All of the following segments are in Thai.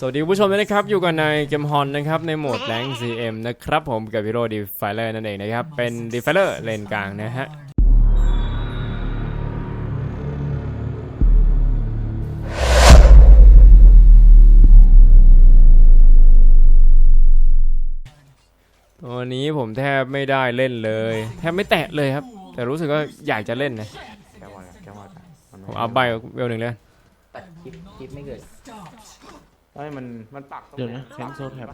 สวัสดีคุณผู้ชมด้วยนะครับ อยู่กันในเกมฮอนนะครับ ในโหมดแรง CM นะครับ ผมกับฮีโร่ดีไฟเลอร์นั่นเองนะครับ เป็นดีไฟเลอร์เลนกลางนะฮะตัวนี้ผมแทบไม่ได้เล่นเลย แทบไม่แตะเลยครับ แต่รู้สึกว่าอยากจะเล่นนะแก้ววอดแก้ววอดมันผมเอาใบเวลหนึ่งเลยตัดคลิปคลิปไม่เกิด เฮ้ยมันมันปักตรงเดี๋ยวไหนะแคนโซแท็บ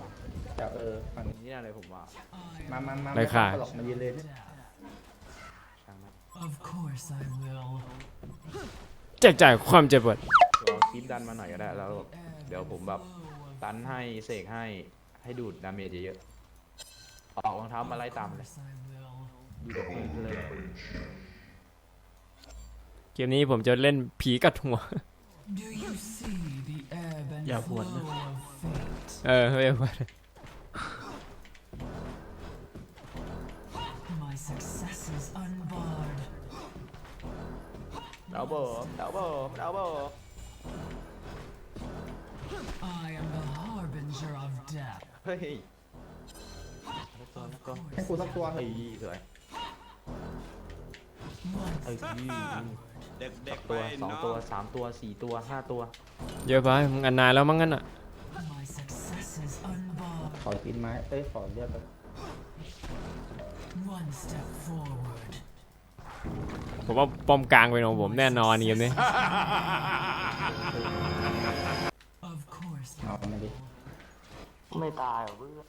แต่เออฝั่งนี่น่าเลยผมว่ามามามาไรค่ะม่ต้องตลกมายืนเลยนะช่างมัน Of course I will. แจกจ่ายความเจ็บปวดเราคลิปดันมาหน่อยก็ได้แล้วแบบเดี๋ยวผมแบบตันให้เสกให้ให้ดูดดาเมจเยอะๆออกรองเท้ามาไล่ตามเลย Yes, I will. อยู่กับพื้นเลย เกมนี้ผมจะเล่นผีกัดหัว Do you see the ebb and Yeah, flow what? of fate? เออไม่เอา My success is unbarred. ดาวเบอร์ดาวเบอร์ดาวเบอร์ I am the harbinger of death. เฮ้ยแล้วก็แล้วก็ ให้กูสักตัว เฮ้ยสวย One เอ้ย เด็สักกๆตัวไปสองเนาะตัวสามตัวสี่ตัวห้าตัวเยอะไปมึงอันนายแล้วมั้งงั้นอะ My success is unbarred. ขอกินไม้เอ้ยขอเลือดแบบ One step forward. ผมว่าป้อมกลางเป็นของผมแน่นอนเกมนี้ Of course, เอามาดิ ไม่ตายเหรอเพื่อน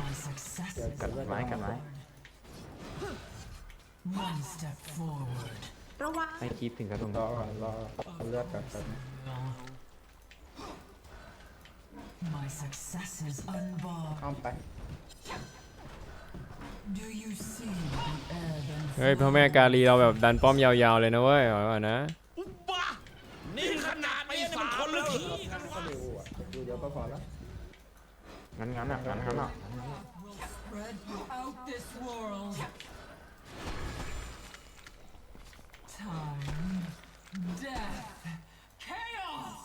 my success is กัดไม้กัดไม้ one step forward. ให้คลิปถึงกระตรงรอก่อนรอเอาเลือดก่อนก่อน My success is unbarred. อ้อมไป Do you see the ebb and เฮ้ยพ่อแม่กาลีเราแบบดันป้อมยาวๆเลยนะเว้ยเอาไว้ก่อนนะบ้านี่ขนาดนี้มันคนละขี้กันก็วะเร็วอะดูเดียวก็พอแล้วงั้นงั้นอะงั้นงั้นอะ spread throughout this world? Time, death, chaos.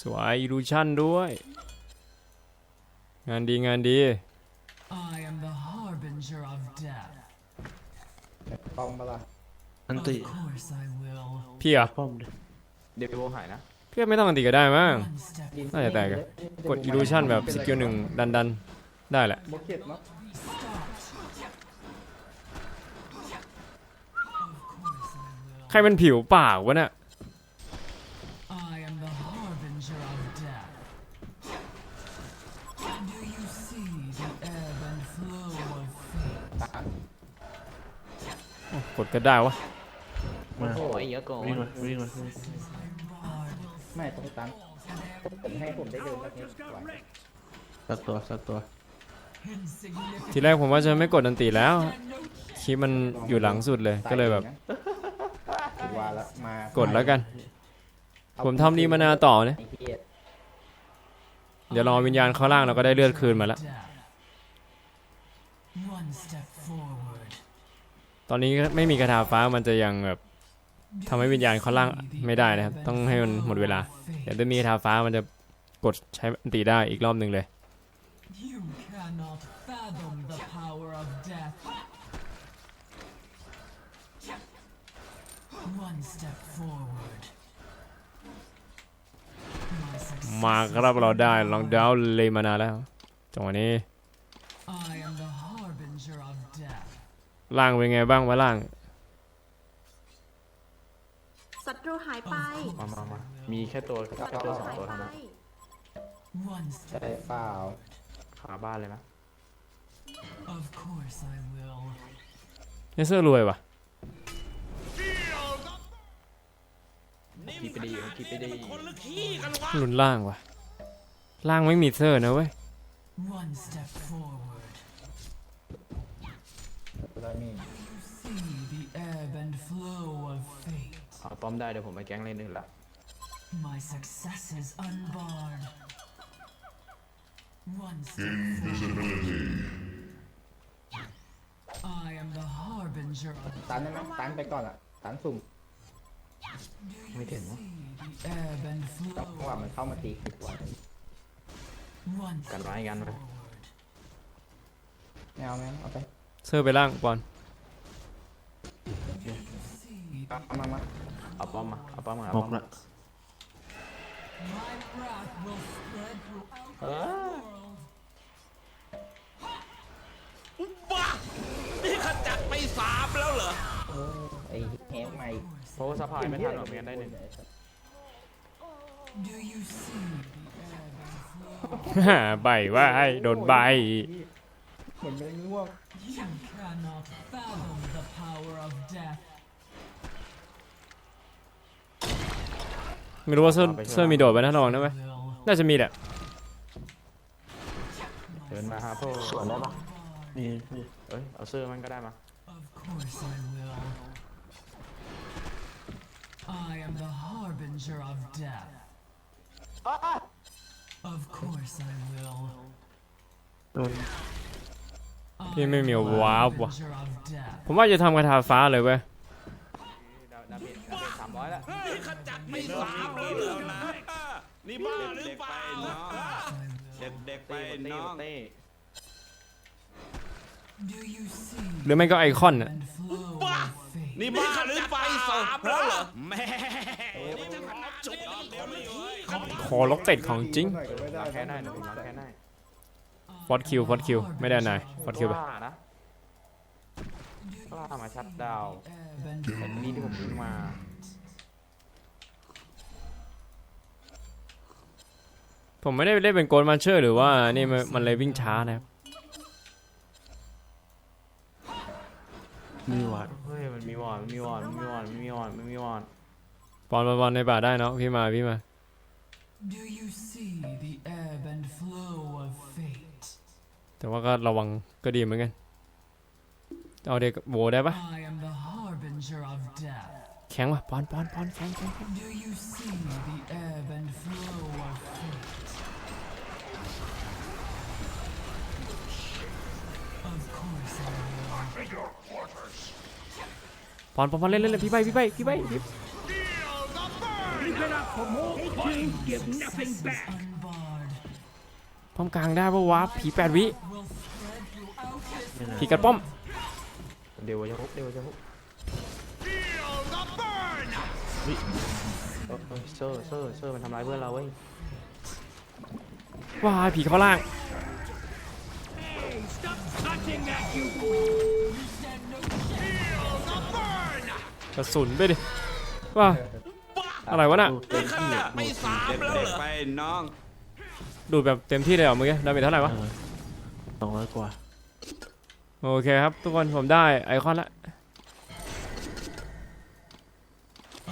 สวยอีลูชั่นด้วย งานดีงานดี I am the harbinger of death. ป้อมมาละอัน Of ติ course I will. พี่เหรอป้อมดิเดี๋ยวโบหายนะ พี่ไม่ต้องอันตีก็ได้มั้ง One step น่าจะแตกอะกดอีลูชั่นแบบสกิลหนึ่งดันดันๆได้แหละโบเก็ตเนาะ ใครเป็นผิวปากวะเนี่ย กดก็ได้วะ มาโอ้ยเยอะเก่อนวิ่งมาวิ่งมาวิ่งมาไม่ต้องตามผมให้ผมได้เดินสักนิดไหวสักตัวสักตัว Insignificant ทีแรกผมว่าจะไม่กดอันตีแล้วคลิปมันอยู่หลังสุดเลยก็เลยแบบถึงว่าแล้วมากดแล้วกัน ผมทำดีมานาต่อเนี่ย ไอ้เหี้ยเดี๋ยวรอวิญญาณเข้าล่างเราก็ได้เลือดคืนมาแล้ว death. One step forward. ตอนนี้ไม่มีกระถาฟ้ามันจะยังแบบทำให้วิญญาณเขาล่างไม่ได้นะครับ ต้องให้มันหมดเวลาเดี๋ยวถ้ามีกระถาฟ้ามันจะกดใช้ตีได้อีกรอบหนึ่งเลย มาครับเราได้ลองดาวเลยมานานแล้วจังหวะนี้ ล่างเป็นไงบ้างวะล่าง ศัตรูหายไปมามามามีแค่ตัวแค่ศัตตัรูวสองหายตัวไป เท่านั้น One ใช่ step. เปล่าขาบ้านเลยนะ Of course I will. เนเซอร์รวยว่ะนี่คิดไปดีขนาคิดไปดีมันคนละขี้กันวะหลุนล่างว่ะ ล่างไม่มีเซอร์นะเว้ย One step forward. แล้วนี่ See the ebb and flow of fate. เอาป้อมได้เดี๋ยวผมไปแก๊งเล่นนึงละ My success is unbarred. One step forward. I am the harbinger of ตันได้ไหมตันไปก่อนอะ ตันสุ่ม ไม่ถึงวะ the ebb and จังหวะ flow. มันเข้ามาตีคิดไว้ Once กันไว้กันไว้ไม่เอาไหมเอาไป เซอร์ไปล่างปอน see, เอามามาเอาป้อมมาเอาป้อมมาหเอาป้อกมละมา my wrath will spread throughout เอ the อ world. บ้านี่ขจัดไปสามแล้วเหรอเออไอ้แฮมใหม่เพราะว่าสะพายไม่ทันหรอกไม่งั้นได้หนึ่ง Do you see the ebb and flow? ฮ่าใบว่าไอ้โดนใบ เหมือนมันง่วง You cannot fathom the power of death. ไม่รู้ว่าเซอร์เซอร์มีโดดไปนะระวังนะเว้ย Will น่าจะมีแหละ เดินมาฮะพ่อสวนได้ปะนี่นี่เอ้ยเอาเสื้อมันก็ได้มา Of course I will. I am the harbinger of death. Of course I will. โดน I พี่ไม่มี am the วาร์ปว่ะ harbinger of death. ผมว่าจะทำกระทาฟ้าเลยเว้ยดาดาเมจดาเมจสามร้อยแล้วนี่ขจัดไปสามแล้วเหรอนะนี่บ้าหรือเปล่าเด็กๆไปเต้น้องเต้ Do you see หรือไม่ก็ไอคอนน่ะ and flow Bah! of fate? นี่บ้าหรือเปล่าสามแล้วเหรอแม่นี่จะขนาดจุดเดียวเลยคอล็อกเต็ดของจริงหน่อยก็ไม่ได้ล้างแค่ได้หนูล้างแค่ได้ ฟอสคิวฟอสคิวไม่ได้นายฟอสคิวไปว่านะว่ามาชัดดาวน์ Ebb and แต่นี่ที่ผมยิงมา ผมไม่ได้เล่นเป็นโกลมาเชอร์หรือว่านี่มันมันเลยวิ่งช้านะครับ มีหวาดเฮ้ยมันมีวอนมันมีวอนมันมีวอนมันมีวอนมันมีวอนปอนปอนปอนในป่าได้เนาะพี่มาพี่มา Do you see the ebb and flow of fate? แต่ว่าก็ระวังก็ดีเหมือนกัน เอาเด็กโบได้ปะ I am the harbinger of death. แข็งวะปอนปอนปอนแข็งแข็งแข็ง Do you see the ebb and flow of fate? Of course I will. ปอนปอนปอนเล่นเล่นเล่นพี่ใบพี่ใบพี่ใบพี่ Success is unbarred. ป้อมกลางได้ปะวะผีแปดวิ Will spread throughout this ผีกัดป้อมเดี๋ยวจะฮุบเดี๋ยวจะฮุบเอ้ยเอ้ยเซอร์เซอร์เซอร์มันทำร้ายเพื่อนเราเว้ยว้ายผีเข้าล่างกระสุนไปดิว้าอะไรวะน่ะดูเต็นี่มขที่นาดไปสามแล้วเหรอไปน้อง ดูดแบบเต็มที่เลยเหรอเมื่อกี้ดาเมจเท่าไหร่วะสองร้อยกว่า โอเคครับ ทุกคนผมได้ไอคอนละ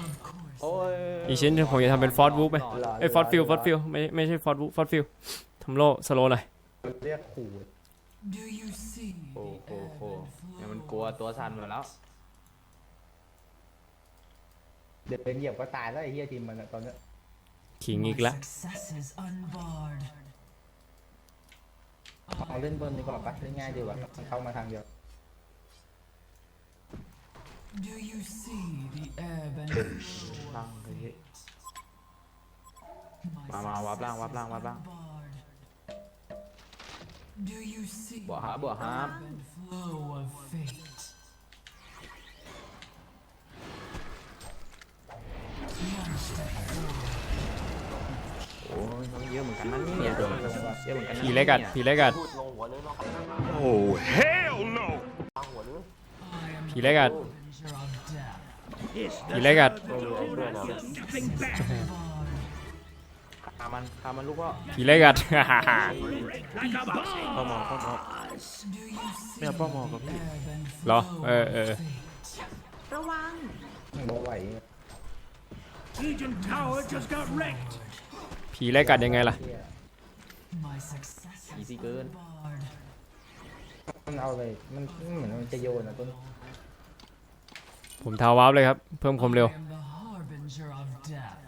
Of course. โอ้ยอีกชิ้นหนึ่งผมจะทำเป็นฟอสวูฟไหมหล่ไอยฟอสฟิลฟอสฟิลไม่ไม่ใช่ฟอสวูฟฟอสฟิลทำโลสโลหน่อยเรียกขู่ Do you see โอ้ the โห ebb โห and เนี่ยมัน flow กลัวตัวสั่นหมดแล้ว เดี๋ยวเป็นเหยียบก็ตายแล้วไอ้เฮียทีมมันอะตอนเนี้ย ขิงอีก My ละ success is unbarred. เอาเล่นบนดีกว่าปะเล่นง่ายดีกว่ามันเข้ามาทางเดียว Do you see the ebb and ล่างเลย My มามาวับล่างวับล่างวับล่าง unbarred. Do you see บวกหาบวกหา ebb and flow of fate? Monster โอ้ยน้องเยอะเหมือนกันนะเนี่ยเยอะเหมือนกันนะผีเล็กกัดผีเล็กกัดโอ้ hell no I am ผีเล็กกัด harbinger of death. ผีเล็กกัด Unbarred. ฆ่ามันฆ่ามันลูกก็ผีเล็กกัดป้อมอป้อมอ Do you see ไม่เอาป้อมอกับพี่ ebb and เหรอ flow เออเออ of fate? ระวังโบไหว ผีเล็กกัดยังไงล่ะเฮีย My success is Easy gun. unbarred. มันเอาเลยมันเหมือนมันจะโยนอะต้นผมทาวาร์ปเลยครับ เพิ่มความเร็ว I am the harbinger of death.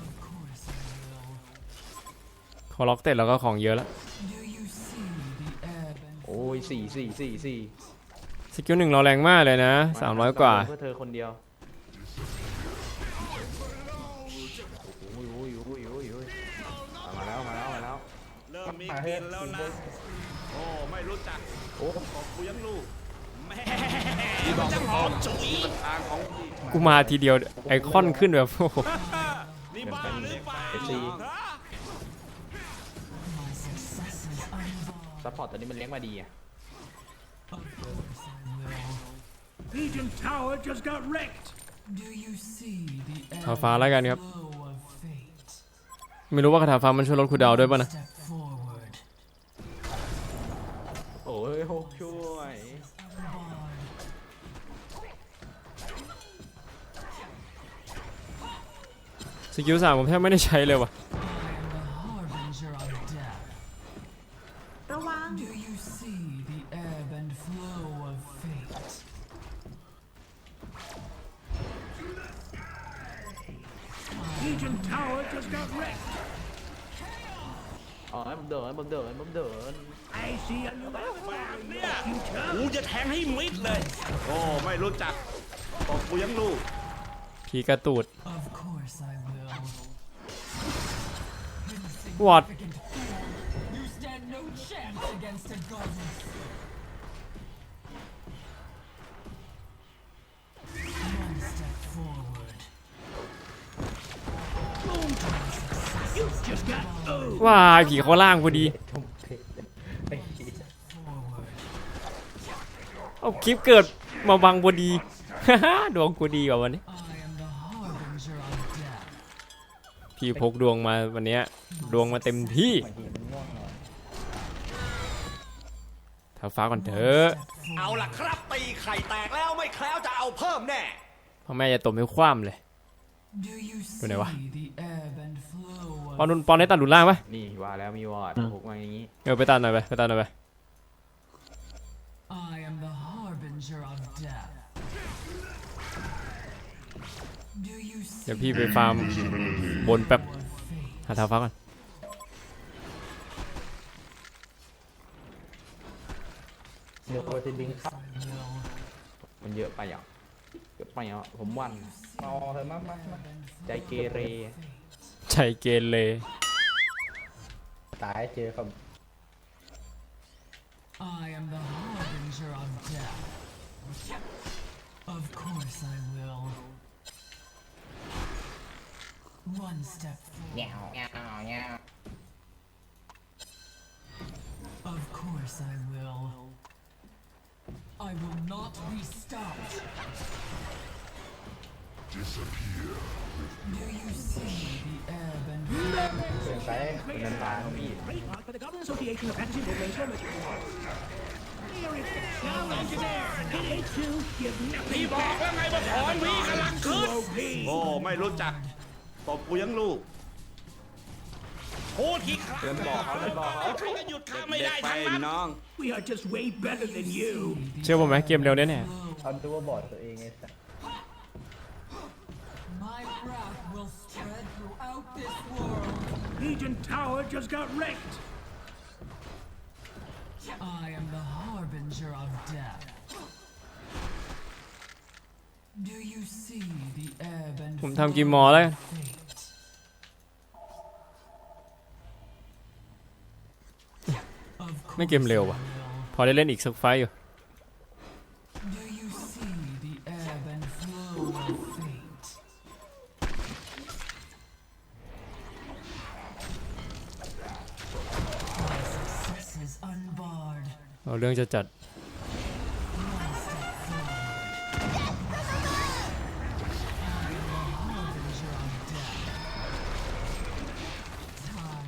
Of course I will. ขอล็อกเต็ดแล้วก็ของเยอะแล้ว Do you see the ebb and โอ้ยสี่สี่สี่สี่สกิลหนึ่งเราแรงมากเลยนะ 300 กว่า เพื่อเธอคนเดียว กินแล้วนะ โอ้ไม่รู้จักโอ้ผมบอกกูยังลูกแม่มันจะหอมฉุยทางของพี่กูมาทีเดียวไอคอนขึ้นแบบโอ้โหนี่บ้าหรือเปล่าฮะซัพพอร์ตตัวนี้มันเลี้ยงมาดีอะ Legion Tower just got wrecked. Do you see the ทาฟ้าแล้วกันครับ ไม่รู้ว่าคาถาฟ้ามันช่วยลดคูลดาวน์ด้วยป่ะนะ Step forward. กิลสามผมแทบไม่ได้ใช้เลยว่ะ I am the harbinger of death. ระวัง Do you see the ebb and flow of fate? Legion Tower just got wrecked. อ๋อให้ผมเดินให้ผมเดินให้ผมเดิน I see a new เนี่ยกูจะแทงให้มิดเลย โอ้ ไม่รู้จักบอกกูยังลูกผีกระตูด Of course I ว้าผีเขาล่างพอดีเอาคลิปเกิดมาบังพอดีดวงกูดีกว่าวันนี้พี่พกดวงมาวันเนี้ย ดวงมาเต็มที่บางทีมันง่วงนอนท้าฟ้าก่อนเถอะเอาล่ะครับตีไข่แตกแล้วไม่แคล้วจะเอาเพิ่มแน่พ่อแม่จะตบให้คว่ำเลย Do you see ดูไหนวะ the ebb and flow ปอน of นุนปอนได้ตัดหลุนล่างปะนี่ว่าแล้วมีวอร์ดผูกมาอย่างนี้ เออไปตัดหน่อยไปไปตัดหน่อยไป I am the harbinger of death. Do you เดี๋ยว see พี่ไปฟาร์มบนแป๊บ of fate? หาท้าฟ้าก่อนเดี๋ยวโปรตีนบิงครับ I will. มันเยอะไปอะเยอะไปอะผมวันเอาเถอะมามามาใจเกเรใจเกเรตายเจอครับ I am the harbinger of death. Of course I will. One step forward. เงาเงาเงา Of course I will. I will not be stopped. Disappear. Do you see the ebb and flow? เกินไปเป็นนันตาเขาพี่ Trademark for the Government Association of Packaging Corporation Limited. Here is the challenge. Hit to give me พี่บอกแล้วไงว่าของพี่กำลังขึ้น OP. โอ้ไม่รู้จัก ตบกูยังลูก พูดกี่ครั้งเดินบอกเขาเดินบอกเขา ใครก็หยุดข้าไม่ได้ทั้งนั้น น้อง We are just way better than you. เชื่อผมไหมเกมเร็วแน่แน่เอาตัวบอร์ดตัวเองไงสัส My wrath will spread throughout this world. Legion Tower just got wrecked. I am the harbinger of death. Do you see the ebb and ผม flow ทำกิมมอร์แล้วกัน of fate? Of ไม่เกมเร็วว่ะ พอได้เล่นอีกสักไฟอยู่ เอาเรื่องจะจัด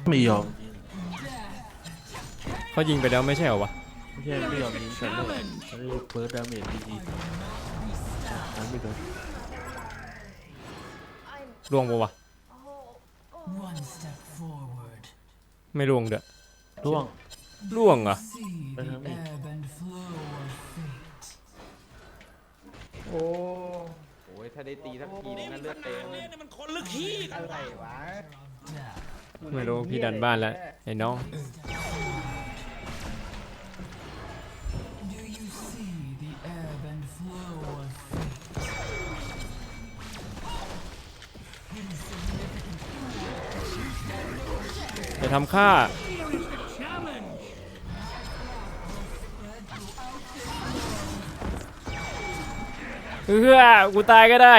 ไม่ยอม เขายิงไปแล้วไม่ใช่เหรอวะไม่ใช่ไม่ยอมยิงแต่เลยมันเลยเปิดดาเมจดีๆนั้นไม่โดนล่วงปะวะไม่ล่วงเด้อร่วงล่วงอ See the ebb and flow of fate. โอ้โอ้ยถ้าได้ตีสักทีนึงนะเลือดเต็มนี่มันคนลึกขี้อะไรวะไม่รู้พี่ดันบ้านแล้วไอ้น้อง ทำข้าเพื่อกูตายก็ได้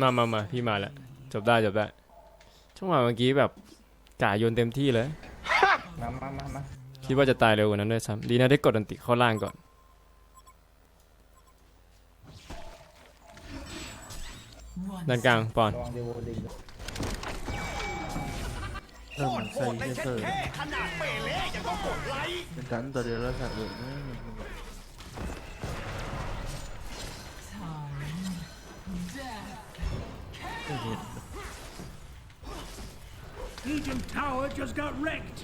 มามามาพี่มาแล้ว จบได้จบได้ ช่วงหวะเมื่อกี้แบบจ่ายโยนเต็มที่เลย มามามาคิดว่าจะตายเร็วกว่านั้นด้วยซ้ำดีนะได้กดดันติเข้าล่างก่อน ด้านกลางปอน เริ่มมันใส่ในเชเช่เซอร์แค่ขนาดเปเล่ยังต้องกดไลค์เป็นกันตัวเดียวแล้วสัตว์อื่นนะไม่เห็น Legion Tower just got wrecked.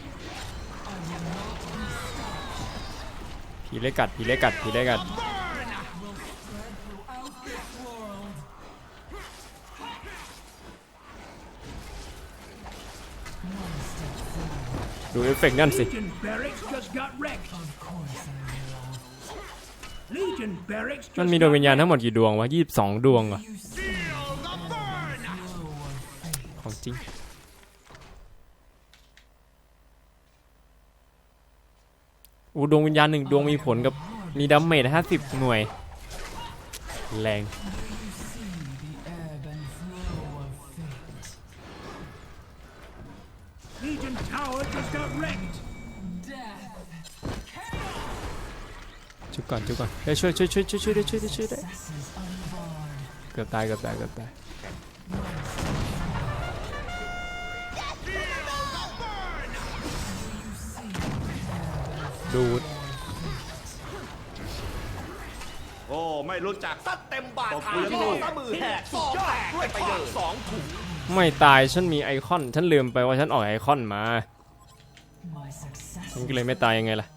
ผีเล็กกัดผีเล็กกัดผีเล็กกัด ดูเอฟเฟกต์นั่นสิ Legion Barracks just got wrecked. Legion Barracks มัน just มีดวง got วิญญาณทั้งหมดกี่ดวงวะยี่สิบสองดวงเหรอของจริงอูดวงวิญญาณหนึ่งดวงมีผลกับมีดัมเมจห้าสิบหน่วย แรง บก่อนชุบก่อนเฮ้ยช่วยช่วยช่วยช่วยช่วยได้ช่วยได้ช่วยได้เกือบตายเกือบตายเกือบตายดูดโอ้ ไม่รู้จักซัดเต็มบาทตบขามือล่อลูกซะมือแหกสองแตกด้วยไปเลยสองถุงไม่ตายฉันมีไอคอน ฉันลืมไปว่าฉันออกไอคอนมา ฉันก็เลยไม่ตายยังไงล่ะ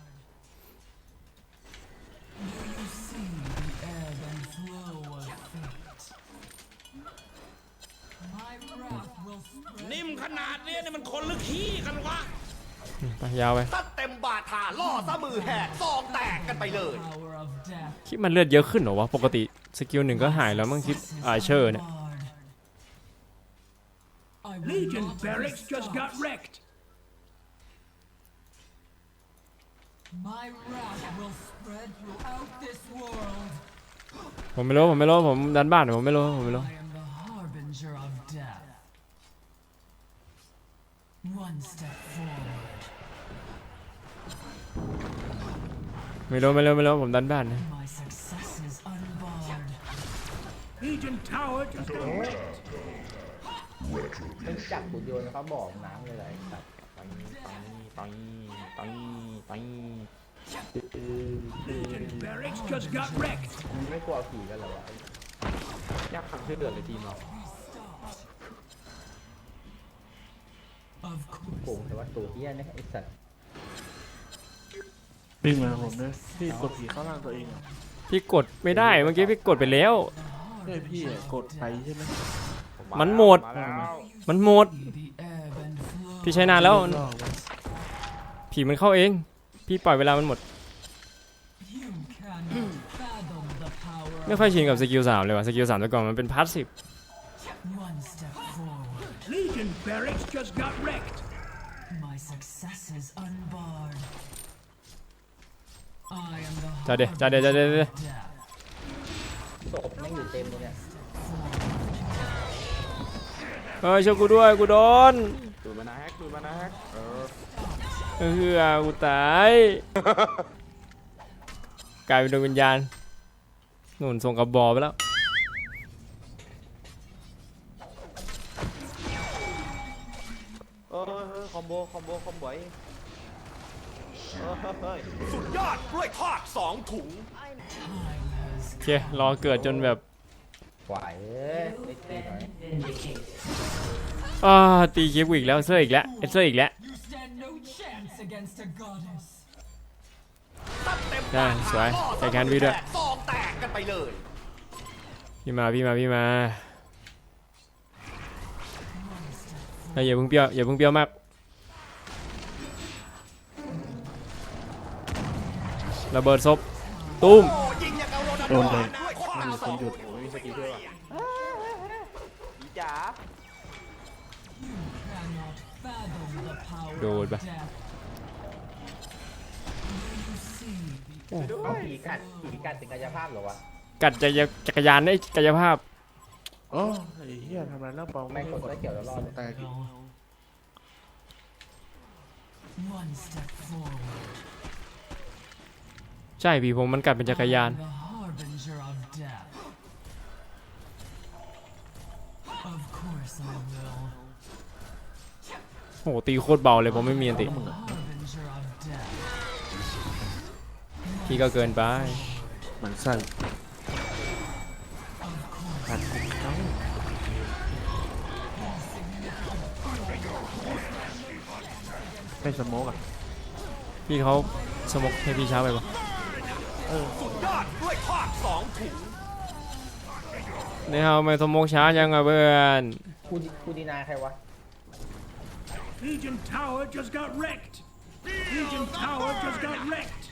ไปยาวไปซัดเต็มบาทขาล่อซะมือแหกสองแตกกันไปเลย คิดมันเลือดเยอะขึ้นเหรอวะ ปกติสกิลหนึ่งก็หายแล้วมั้งคิดอาเชอร์เนี่ย Legion Barracks just got wrecked. My wrath will spread throughout this world. ผมไม่รู้ผมไม่รู้ผมดันบ้านผมไม่รู้ผมไม่รู้ I am the harbinger of death. One step forward. ไม่รู้ไม่รู้ไม่รู้ผมดันบ้านนะ My success is unbarred. Legion Tower just got wrecked. มึงจับกูโยนเขาบอกน้ำเลยเหรอไอ้สัตว์ไปไปไปไป Legion Barracks just got wrecked. มึงไม่กลัวผีกันเหรอวะยากขังชื่อเดือดเลยทีมเรา Of course. โกงแต่ว่าตัวเฮี้ยเนี่ยไอ้สัตว์ วิ่งมาผมเนี่ยพี่กดผีเข้าล่างตัวเองอะพี่กดไม่ได้เมื่อกี้พี่กดไปแล้วเฮ้ยพี่อะกดไปใช่ไหมมันหมดาแล้วมันหมด The ebb and flow. พี่ใช้นานแล้วรอบวะผีมันเข้าเอง พี่ปล่อยเวลามันหมด You cannot fathom the power ไม่ค่อยชินกับสกิลสามเลยว่ะสกิลสามแต่ก่อนมันเป็นพาสซีฟ of one step forward. Legion Barracks just got wrecked. My success is unbarred. I am the จ้าเดจ้าเดจ้าเดจ้าเดศพไม่งอยู่เต็มเลยเนี่ยเฮ้ยช่วยกูด้วยกูโดนดูดมานะแฮกดูดมานะแฮกเออเออกูตายกลายเป็นดวงวิญญาณหนู่นส่งกับบอไปแล้วเออคอมโบคอมโบคอมโบไอ้เออเฮ้ย สุดยอดกล้วยทอดสองถุง โอเครอเกิดจนแบบไหวเอ้ยไม่ตีหน่อยอ่าตีคลิปกูอีกแล้วเซอร์อีกแล้วเอเซอร์อีกแล้ว You stand no chance against a goddess. ซัดเต็มได้บาทสขาวยล่อใส่ซะแขนมืพี่อด้วยแหกสองแตกกันไปเลย พี่มาพี่มาพี่มาเฮ้ยอย่าเพิ่งเปรี้ยวอย่าเพิ่งเปรี้ยวมาก ระเบิดศพตุ้มโอ้ยิงอย่างกับโรนัลโดโดนเลยด้วยข้อไม่เท้ามีสคอนงหยุดโอ้ยมีสกิลด้วยว่ะอีจ๋า Cannot fathom the power Đồ of bà. death. You see the เอาผีกัดผีกัดเป็นกายภาพเหรอวะกัดจักรยจักรยานได้กายภาพ โอ้ไอ้เหี้ยทำไรแล้วเปล่าไม่กดได้เกี่ยวแล้วรอดเลยแต ใช่พี่ผมมันกัดเป็นจักรยาน The harbinger of death. Of course I will. โอ้โหตีโคตรเบาเลยผมไม่มีอันติ The harbinger of death. พี่ก็เกินไปมันไส้ขัดกุมเขาไม่สโมกอะพี่เขาสมกให้พี่ช้าไปปะ สุดยอดด้วยภาคสองถุงเนี่ยเอาไม่สมกช้ายังอะเพื่อนคูดีคูดีนาใครวะ Legion Tower just got wrecked. Legion Tower just got wrecked.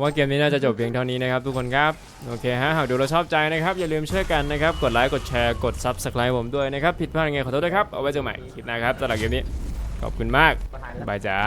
ว่าเกมนี้น่าจะจบเพียงเท่านี้นะครับทุกคนครับโอเคฮะหากดูเราชอบใจนะครับอย่าลืมช่วยกันนะครับกดไลค์กดแชร์กด Subscribe ผมด้วยนะครับผิดพลาดยังไงขอโทษด้วยครับเอาไว้เจอใหม่คลิปหน้าครับสำหรับเกมนี้ขอบคุณมากประธานบายจ้า